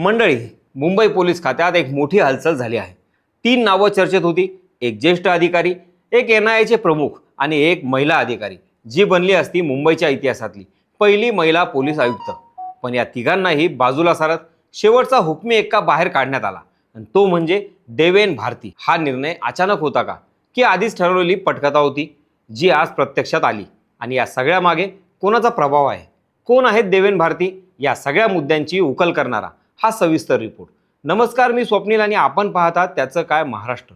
मंडळी मुंबई पोलीस खात्यात एक मोठी हालचाल झाली आहे. तीन नावं चर्चेत होती एक ज्येष्ठ अधिकारी एक एन आय एचे प्रमुख आणि एक महिला अधिकारी. जी बनली असती मुंबईच्या इतिहासातली पहिली महिला पोलीस आयुक्त. पण या तिघांनाही बाजूला सारत शेवटचा हुकमी एक्का बाहेर काढण्यात आला. आणि तो म्हणजे देवेन भारती. हा निर्णय अचानक होता का? की आधीच ठरवलेली पटकथा होती जी आज प्रत्यक्षात आली. आणि या सगळ्या मागे कोणाचा प्रभाव आहे? कोण आहेत देवेन भारती? या सगळ्या मुद्द्यांची उकल करणारा हा सविस्तर रिपोर्ट नमस्कार मी स्वप्नील आणि आपण पाहतात त्याचं काय महाराष्ट्र.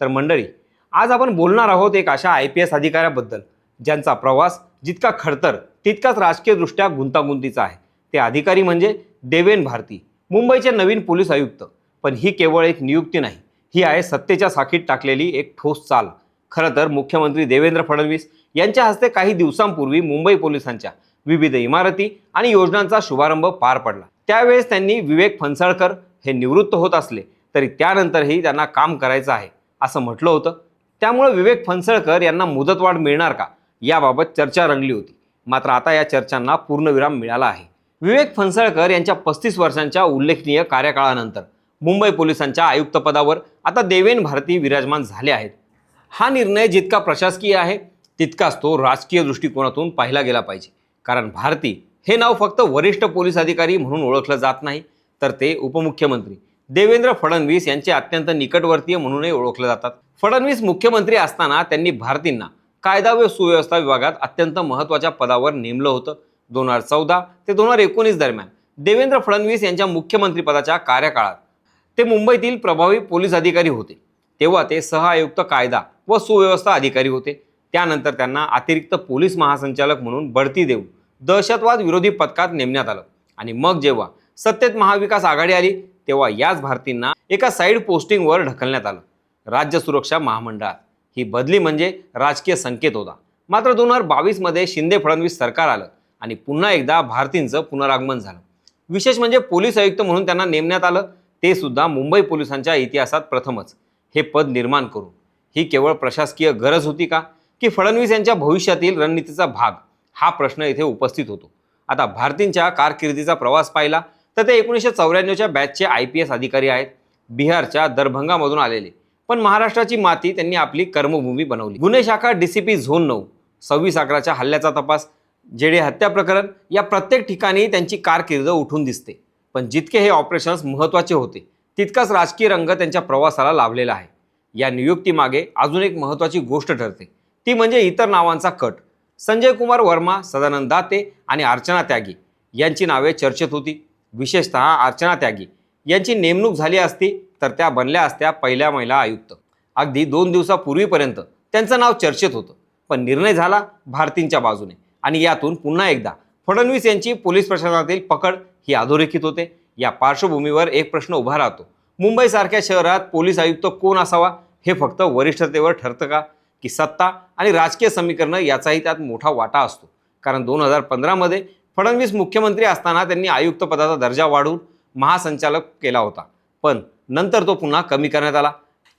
तर मंडळी आज आपण बोलणार आहोत एक अशा आय पी एस अधिकाऱ्याबद्दल ज्यांचा प्रवास जितका खडतर तितकाच राजकीयदृष्ट्या गुंतागुंतीचा आहे. ते अधिकारी म्हणजे देवेन भारती मुंबईचे नवीन पोलीस आयुक्त. पण ही केवळ एक नियुक्ती नाही ही आहे सत्तेच्या साखीत टाकलेली एक ठोस चाल. खरं तर मुख्यमंत्री देवेंद्र फडणवीस यांच्या हस्ते काही दिवसांपूर्वी मुंबई पोलिसांच्या विविध इमारती आणि योजनांचा शुभारंभ पार पडला. त्यावेळेस त्यांनी विवेक फणसळकर हे निवृत्त होत असले तरी त्यानंतरही त्यांना काम करायचं आहे असं म्हटलं होतं. त्यामुळे विवेक फणसळकर यांना मुदतवाढ मिळणार का? याबाबत चर्चा रंगली होती. मात्र आता या चर्चांना पूर्णविराम मिळाला आहे. विवेक फणसळकर यांच्या पस्तीस वर्षांच्या उल्लेखनीय कार्यकाळानंतर मुंबई पोलिसांच्या आयुक्तपदावर आता देवेन भारती विराजमान झाले आहेत. हा निर्णय जितका प्रशासकीय आहे तितकाच तो राजकीय दृष्टिकोनातून पाहिला गेला पाहिजे. कारण भारती हे नाव फक्त वरिष्ठ पोलीस अधिकारी म्हणून ओळखलं जात नाही तर ते उपमुख्यमंत्री. देवेंद्र फडणवीस यांचे अत्यंत निकटवर्तीय म्हणूनही ओळखले जातात. फडणवीस मुख्यमंत्री असताना त्यांनी भारतींना कायदा व सुव्यवस्था विभागात अत्यंत महत्त्वाच्या पदावर नेमलं होतं. दोन हजार चौदा ते दोन हजार एकोणीस दरम्यान देवेंद्र फडणवीस यांच्या मुख्यमंत्रीपदाच्या कार्यकाळात ते मुंबईतील प्रभावी पोलीस अधिकारी होते. तेव्हा ते सहआयुक्त कायदा व सुव्यवस्था अधिकारी होते. त्यानंतर त्यांना अतिरिक्त पोलीस महासंचालक म्हणून बढती देऊन दहशतवाद विरोधी पथकात नेमण्यात आलं. आणि मग जेव्हा सत्तेत महाविकास आघाडी आली तेव्हा याच भारतींना एका साईड पोस्टिंगवर ढकलण्यात आलं. राज्य सुरक्षा महामंडळात. ही बदली म्हणजे राजकीय संकेत होता. मात्र दोन हजार बावीसमध्ये शिंदे फडणवीस सरकार आलं आणि पुन्हा एकदा भारतींचं पुनरागमन झालं. विशेष म्हणजे पोलीस आयुक्त म्हणून त्यांना नेमण्यात आलं ते सुद्धा मुंबई पोलिसांच्या इतिहासात प्रथमच. हे पद निर्माण करून. ही केवळ प्रशासकीय गरज होती का? की फडणवीस यांच्या भविष्यातील रणनीतीचा भाग हा प्रश्न इथे उपस्थित होतो. आता भारतींच्या कारकिर्दीचा प्रवास पाहिला तर ते एकोणीसशे चौऱ्याण्णवच्या बॅचचे आय पी एस अधिकारी आहेत. बिहारच्या दरभंगामधून आलेले. पण महाराष्ट्राची माती त्यांनी आपली कर्मभूमी बनवली. गुन्हे शाखा डी सी पी झोन नऊ सव्वीस अकराच्या हल्ल्याचा तपास जेडे हत्या प्रकरण या प्रत्येक ठिकाणी त्यांची कारकीर्द उठून दिसते. पण जितके हे ऑपरेशन्स महत्त्वाचे होते तितकाच राजकीय रंग त्यांच्या प्रवासाला लाभलेला आहे. या नियुक्तीमागे अजून एक महत्त्वाची गोष्ट ठरते. ती म्हणजे इतर नावांचा कट. संजय कुमार वर्मा सदानंद दाते आणि अर्चना त्यागी यांची नावे चर्चेत होती. विशेषतः अर्चना त्यागी यांची नेमणूक झाली असती तर त्या बनल्या असत्या पहिल्या महिला आयुक्त. अगदी दोन दिवसापूर्वीपर्यंत त्यांचं नाव चर्चेत होतं. पण निर्णय झाला भारतींच्या बाजूने आणि यातून पुन्हा एकदा फडणवीस यांची पोलीस प्रशासनातील पकड ही अधोरेखित होते. या पार्श्वभूमीवर एक प्रश्न उभा राहतो. मुंबईसारख्या शहरात पोलीस आयुक्त कोण असावा हे फक्त वरिष्ठतेवर ठरतं का? की सत्ता आणि राजकीय समीकरणं याचाही त्यात मोठा वाटा असतो. कारण दोन हजार पंधरामध्ये फडणवीस मुख्यमंत्री असताना त्यांनी आयुक्त पदाचा दर्जा वाढवून महासंचालक केला होता. पण नंतर तो पुन्हा कमी करण्यात आला.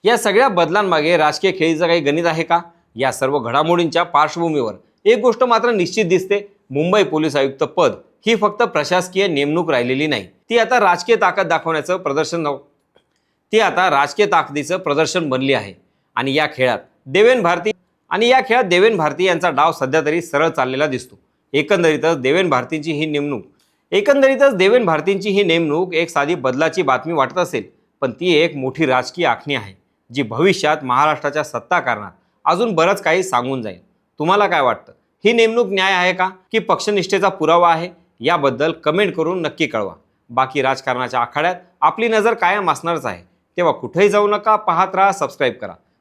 या सगळ्या बदलांमागे राजकीय खेळीचं काही गणित आहे का? या सर्व घडामोडींच्या पार्श्वभूमीवर. एक गोष्ट मात्र निश्चित दिसते. मुंबई पोलीस आयुक्त पद ही फक्त प्रशासकीय नेमणूक राहिलेली नाही. ती आता राजकीय ताकद दाखवण्याचं प्रदर्शन ती आता राजकीय ताकदीचं प्रदर्शन बनली आहे. आणि या खेळात देवेन भारती आणि या खेळात देवेन भारती यांचा डाव सध्या तरी सरळ चाललेला दिसतो. एकंदरीतच देवेन भारतींची ही नेमणूक एकंदरीतच देवेन भारतींची ही नेमणूक एक साधी बदलाची बातमी वाटत असेल पण ती एक मोठी राजकीय आखणी आहे जी भविष्यात महाराष्ट्राच्या सत्ता कारणात अजून बरंच काही सांगून जाईल. तुम्हाला काय वाटतं? ही नेमणूक न्याय आहे का? की पक्षनिष्ठेचा पुरावा आहे? याबद्दल कमेंट करून नक्की कळवा. बाकी राजकारणाच्या आखाड्यात आपली नजर कायम असणारच आहे. तेव्हा कुठेही जाऊ नका पाहत राहा सबस्क्राईब करा.